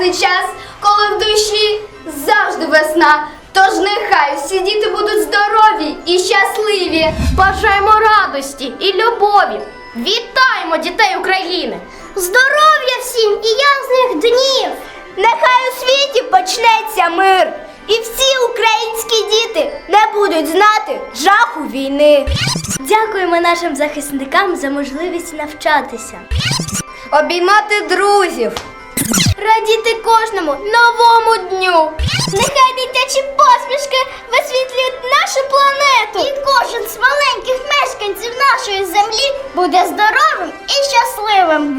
прекрасний час, коли в душі завжди весна. Тож нехай всі діти будуть здорові і щасливі. Бажаємо радості і любові. Вітаємо дітей України! Здоров'я всім і ясних днів! Нехай у світі почнеться мир, і всі українські діти не будуть знати жаху війни. Дякуємо нашим захисникам за можливість навчатися. Обіймати друзів. Радіти кожному новому дню. Нехай дитячі посмішки висвітлюють нашу планету. І кожен з маленьких мешканців нашої землі буде здоровим і щасливим.